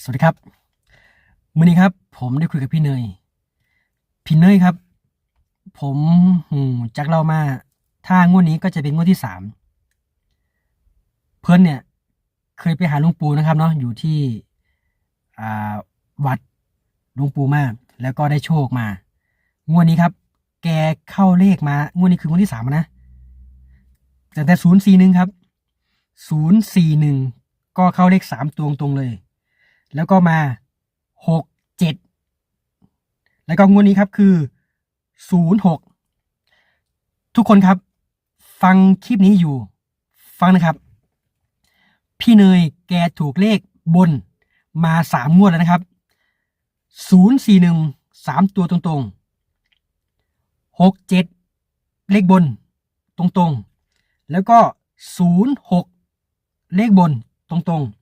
สวัสดีครับมื่อนี้ครับ ผมได้คุยกับพี่เนย พี่เนยครับ ผมหูจากเรามา ถ้างวดนี้ก็จะเป็นงวดที่สามเพื่อนเนี่ย เคยไปหาหลุงปู่นะครับเนาะอยู่ที่วัดหลุงปู่มาแล้วก็ได้โชคมา งวดนี้ครับ แกเข้าเลขมางวดนี้คืองวดที่สามนะแต่แต่ศูนย์สี่หนึ่งครับศูนย์สี่หนึ่งก็เข้าเลขสามตัวตรงเลย แล้วก็มาหกเจ็ดแล้วก็งวดนี้ครับคือศูนย์หกทุกคนครับ ฟังคลิปนี้อยู่ ฟังนะครับ พี่เนยแกถูกเลขบนมาสามงวดแล้วนะครับศูนย์สี่หนึ่งสามตัวตรงๆหกเจ็ดเลขบนตรงๆ แล้วก็ศูนย์หกเลขบนตรงๆ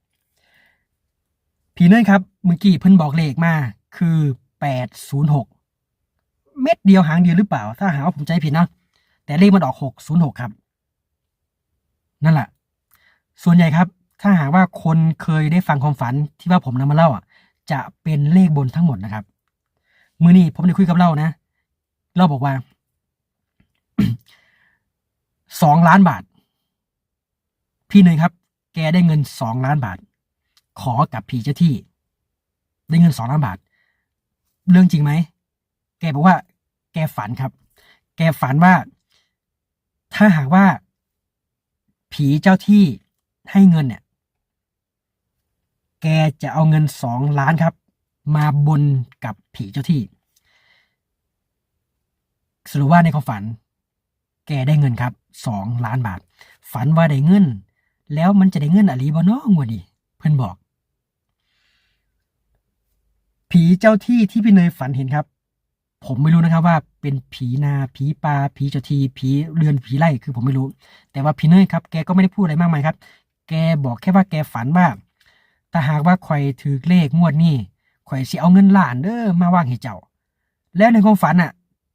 พี่เนยครับ เมื่อกี้เพิ่นบอกเลขมาคือแปดศูนย์หกเม็ดเดียวหางเดียวหรือเปล่า ถ้าหาว่าผมใจผิดนะแต่เลขมันออกหกศูนย์หกครับ นั่นแหละส่วนใหญ่ครับ ถ้าหากว่าคนเคยได้ฟังความฝันที่ว่าผมนำมาเล่าอะ จะเป็นเลขบนทั้งหมดนะครับ มือนี้ผมได้คุยกับเล่านะเล่าบอกว่าสองล้านบาท พี่เนยครับ แกได้เงินสองล้านบาท ขอกับผีเจ้าที่ ได้เงินสองล้านบาท เรื่องจริงไหม แกบอกว่า แกฝันครับ แกฝันว่า ถ้าหากว่า ผีเจ้าที่ให้เงินเนี่ย แกจะเอาเงินสองล้านครับ มาบนกับผีเจ้าที่ สรุปว่าในความฝัน แกได้เงินครับสองล้านบาท ฝันว่าได้เงิน แล้วมันจะได้เงินอะไรบ่เนาะงวดนี้เพื่อนบอก ผีเจ้าที่ที่พี่เนยฝันเห็นครับ ผมไม่รู้นะครับว่าเป็นผีนาผีปลาผีเจ้าที่ผีเรือนผีไร่คือผมไม่รู้ แต่ว่าพี่เนยครับแกก็ไม่ได้พูดอะไรมากมายครับ แกบอกแค่ว่าแกฝันว่าถ้าหากว่าข่อยถือเลขงวดนี้ข่อยสิเอาเงินล้านเด้อมาว่างให้เจ้า แล้วในความฝันอะ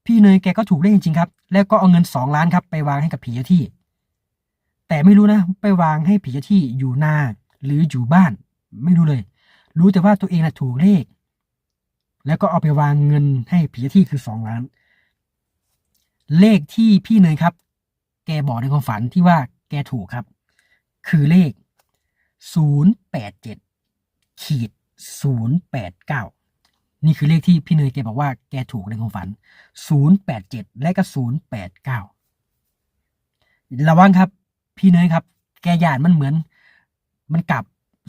พี่เนยแกก็ถูกเลขจริงๆครับ แล้วก็เอาเงินสองล้านครับ ไปวางให้กับผีเจ้าที่ แต่ไม่รู้นะ ไปวางให้ผีเจ้าที่อยู่นาหรืออยู่บ้าน ไม่รู้เลย รู้แต่ว่าตัวเองนะถูกเลข แล้วก็เอาไปวางเงินให้ผีเจ้าที่คือสองล้าน เลขที่พี่เนยครับ แกบอกในความฝันที่ว่าแกถูกครับ คือเลขศูนย์แปดเจ็ดขีดศูนย์แปดเก้านี่คือเลขที่พี่เนยแกบอกว่าแกถูกในความฝันศูนย์แปดเจ็ดและก็ศูนย์แปดเก้าระวังครับ พี่เนยครับ แกหยาดมันเหมือน มันกลับ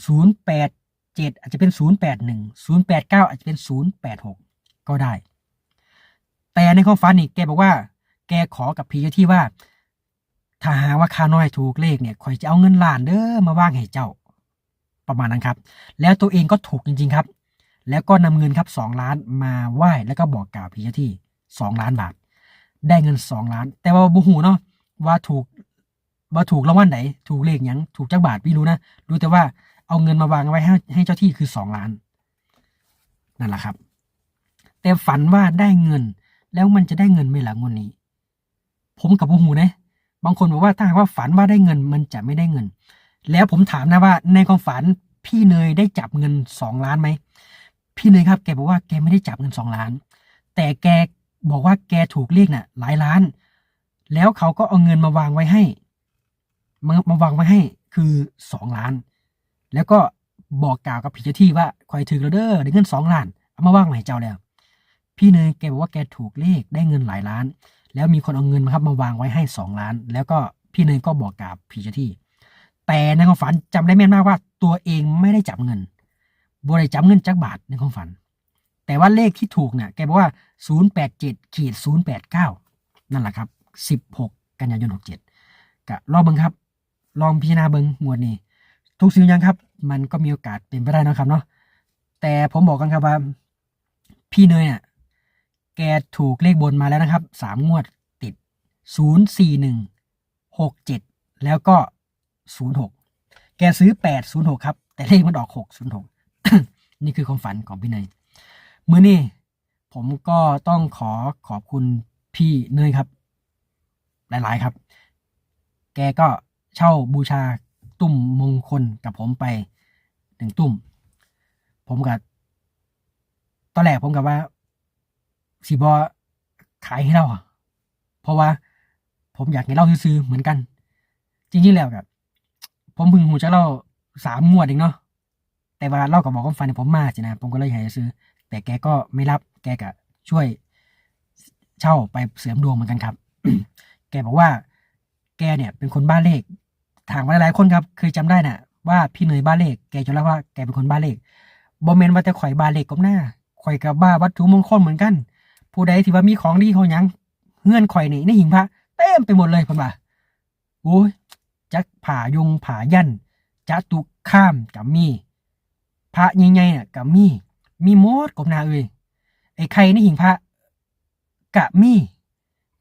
ศูนย์แปด เจ็ดอาจจะเป็นศูนย์แปดหนึ่งศูนย์แปดเก้าอาจจะเป็นศูนย์แปดหกก็ได้ แต่ในความฝันนี่แกบอกว่า แกขอกับพี่เจ้าที่ว่า ถ้าหาว่าข้าน้อยถูกเลขเนี่ยคอยจะเอาเงินล้านเด้อมาว่างให้เจ้า ประมาณนั้นครับ แล้วตัวเองก็ถูกจริง ๆครับ แล้วก็นำเงินครับสองล้านมาไหว้แล้วก็บอกกล่าวพี่เจ้าที่สองล้านบาท ได้เงินสองล้าน แต่ว่าบูหูเนาะว่าถูกว่าถูกรางวัลไหน ถูกเลขยังถูกจักบาทไม่รู้นะ รู้แต่ว่า เอาเงินมาวางไว้ให้ให้เจ้าที่คือสองล้านนั่นแหละครับ แต่ฝันว่าได้เงินแล้วมันจะได้เงินไหมล่ะงวดนี้ ผมกับบูหูนะบางคนบอกว่าถ้าหากว่าฝันว่าได้เงินมันจะไม่ได้เงิน แล้วผมถามนะว่าในความฝันพี่เนยได้จับเงินสองล้านไหมพี่เนยครับแกบอกว่าแกไม่ได้จับเงินสองล้าน แต่แกบอกว่าแกถูกเลขน่ะ หลายล้าน แล้วเขาก็เอาเงินมาวางไว้ให้มาวางไว้ให้คือสองล้าน แล้วก็บอกกล่าวกับผีเจ้าที่ว่าคอยถือแล้วเด้อได้เงินสองล้านเอามาวางไว้ให้เจ้าแล้ว พี่เนยแกบอกว่าแกถูกเลขได้เงินหลายล้าน แล้วมีคนเอาเงินมาครับมาวางไว้ให้สองล้าน แล้วก็พี่เนยก็บอกกับผีเจ้าที่ แต่ในความฝันจำได้แม่นมากว่า ตัวเองไม่ได้จับเงินบริจับเงินจักบาทในความฝัน แต่ว่าเลขที่ถูกเนี่ยแกบอกว่า 087ขีด089 นั่นแหละครับ 16 กันยายน 67กะรอบเบิงครับ ลองพิจารณาเบิงงวดนี้ ทุกสิ่งอย่างครับ มันก็มีโอกาสเป็นไปได้นะครับเนาะแต่ผมบอกกันครับว่า พี่เนยอะแกถูกเลขบนมาแล้วนะครับสามงวดติด0 4 1 6 7แล้วก็0 6แกซื้อ8 0 6ครับ แต่เลขมันออก6 0 6นี่คือความฝันของพี่เนยมื้อนี้ผมก็ต้องขอขอบคุณพี่เนยครับ หลาย ๆ ครับ แกก็เช่าบูชา ตุ่มมงคลกับผมไปหนึ่งตุ่ม ผมกับตอนแรกผมกับว่าสีบอขายให้เราอะเพราะว่าผมอยากให้เราซื้อเหมือนกัน จริงๆแล้วกับผมพึ่งหูจากเราสามงวดเองเนาะแต่ว่าเราก็บบอกว่าฟันให้ผมมาสินะผมก็เลยอยากจะซื้อ แต่แกก็ไม่รับแกก็ช่วยเช่าไปเสริมดวงเหมือนกันครับ แกบอกว่า แกเนี่ยเป็นคนบ้าเลข ถามมาหลายคนครับเคยจำได้น่ะ ว่าพี่เนยบ้าเลขแกจะเล่าว่าแกเป็นคนบ้าเลขบอมเมนว่าแต่ข่อยบ้าเลขก้มหน้าข่อยกับบ้าวัตถุมงคลเหมือนกัน ผู้ใดที่ว่ามีของดีเขาหยังเงื่อนข่อยนี่ในหิงพระเต็มไปหมดเลยเพิ่นว่าโอ้ยจักผายงผายันจัตุข้ามกับมีพระใหญ่ๆน่ะกับมีมีมดกบหนาเอ้ยไอ้ไข่ในหิงพระกะมี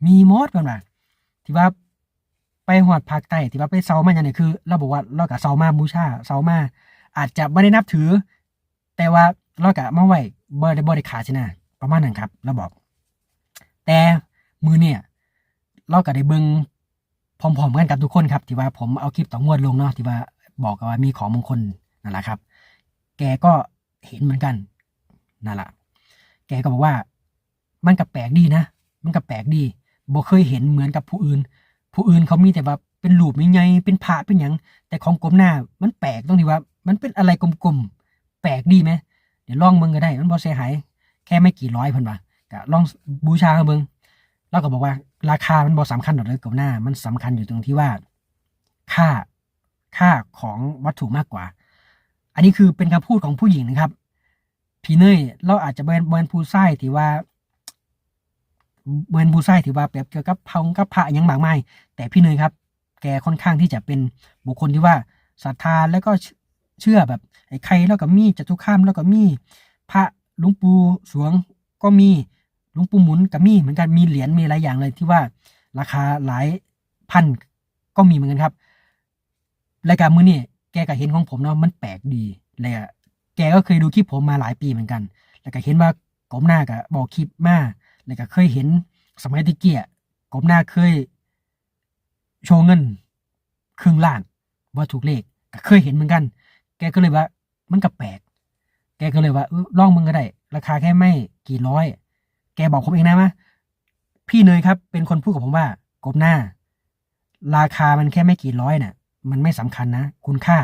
มีมดเพิ่นว่าที่ว่า หอดภาคใต้ที่ว่าไปเซามาอย่างนี้คือเราบอกว่าเรากับเซามาบูชาเซามาอาจจะไม่ได้นับถือ แต่ว่าเรากับมาไหว้บ่ได้บ่ได้ขาดสินะประมาณนั้นครับเราบอก แต่มือเนี่ยเราก็ได้เบิงพร้อมๆกันกับทุกคนครับ ที่ว่าผมเอาคลิปต่องวดลงเนาะที่ว่าบอกว่ามีของมงคลนั่นแหละครับ แกก็เห็นเหมือนกันนั่นแหละแกก็บอกว่ามันก็แปลกดีนะ มันก็แปลกดีบ่เคยเห็นเหมือนกับผู้อื่น ผู้อื่นเขามีแต่ว่าเป็นรูปใหญ่ๆเป็นพระเป็นหยังแต่ของกลมหน้า มันแปลกตรงที่ว่า มันเป็นอะไรกลมๆแปลกดีไหมเดี๋ยวลองเบิ่งก็ได้ มันบ่เสียหายแค่ไม่กี่ร้อยเพิ่นว่าก็ลองบูชาเบิ่งแล้วก็บอกว่าราคามันบ่สำคัญหรอกเลยกลมหน้า มันสำคัญอยู่ตรงที่ว่า ค่าค่าของวัตถุมากกว่า อันนี้คือเป็นคำพูดของผู้หญิงนะครับ พี่เนยเราอาจจะเป็นเบนผู้ชายที่ว่า เบินผู้ชายถือว่าแบบเกี่ยวกับพงกับพระอยังมากมายแต่พี่เนยครับ แกค่อนข้างที่จะเป็นบุคคลที่ว่าศรัทธาแล้วก็เชื่อแบบไอ้ใครแล้วก็มีจตุข้ามแล้วก็มีพระหลุงปู่สวงก็มีหลุงปู่หมุนก็มีเหมือนกันมีเหรียญมีหลายอย่างเลยที่ว่าราคาหลายพันก็มีเหมือนกันครับรายการมือนี่แกก็เห็นของผมเนาะมันแปลกดีเลยอะแกก็เคยดูคลิปผมมาหลายปีเหมือนกัน แล้วก็เห็นว่ากมหน้าก็บอกคลิปมา แล้วก็เคยเห็นสมัยตะเกียกบหน้าเคย โชว์เงินครึ่งล้านว่าถูกเลขก็เคยเห็นเหมือนกัน แกก็เลยว่า มันก็แปลกแกก็เลยว่าเออลองมึงก็ได้ ราคาแค่ไม่กี่ร้อย แกบอกผมเองนะว่าพี่เนยครับ เป็นคนพูดกับผมว่ากบหน้า ราคามันแค่ไม่กี่ร้อยน่ะ มันไม่สำคัญนะ คุณค่า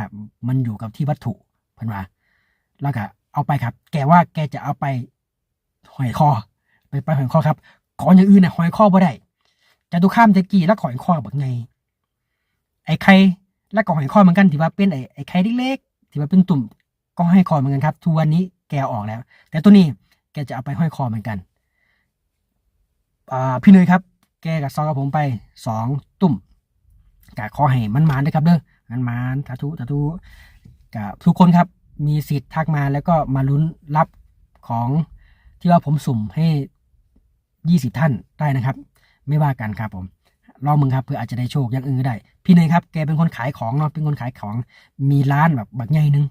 มันอยู่กับที่วัตถุเพันว่าแล้วก็เอาไปครับ แกว่าแกจะเอาไปหอยคอ ไปไปหอยคอครับของอย่างอื่นน่ะหอยคอบ่ได้จะดูข้ามตะกี้แล้วหอยคอแบบไง ไอ้ไข่แล้วก็หอยคอเหมือนกันที่ว่าเป็นไอ้ไอ้ไข่เล็กๆที่ว่าเป็นตุ่มก็ให้คอเหมือนกันครับทุกวันนี้แกออกแล้ว แต่ตัวนี้แกจะเอาไปห้อยคอเหมือนกันอ่าพี่เนยครับ แกกับซอกับผมไปสองตุ่มกะขอให้มันมานด้วยครับเด้อมันมานทาทุทาทุกับทุกคนครับ มีสิทธิ์ทักมาแล้วก็มาลุ้นรับของที่ว่าผมสุ่มให้ ยี่สิบท่านได้นะครับ ไม่ว่ากันครับผมลองมึงครับเพื่ออาจจะได้โชคอย่างอื่นก็ได้ พี่เนยครับแกเป็นคนขายของเนาะเป็นคนขายของมีร้านแบบบักใหญ่หนึง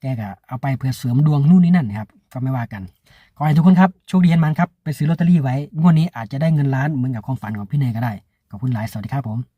แกก็เอาไปเพื่อเสริมดวงนู่นนี่นั่นนะครับก็ไม่ว่ากันขอให้ทุกคนครับโชคดีเฮนมันครับไปซื้อลอตเตอรี่ไว้งวดนี้อาจจะได้เงินล้านเหมือนกับความฝันของพี่เนยก็ได้ขอบคุณหลายสวัสดีครับผม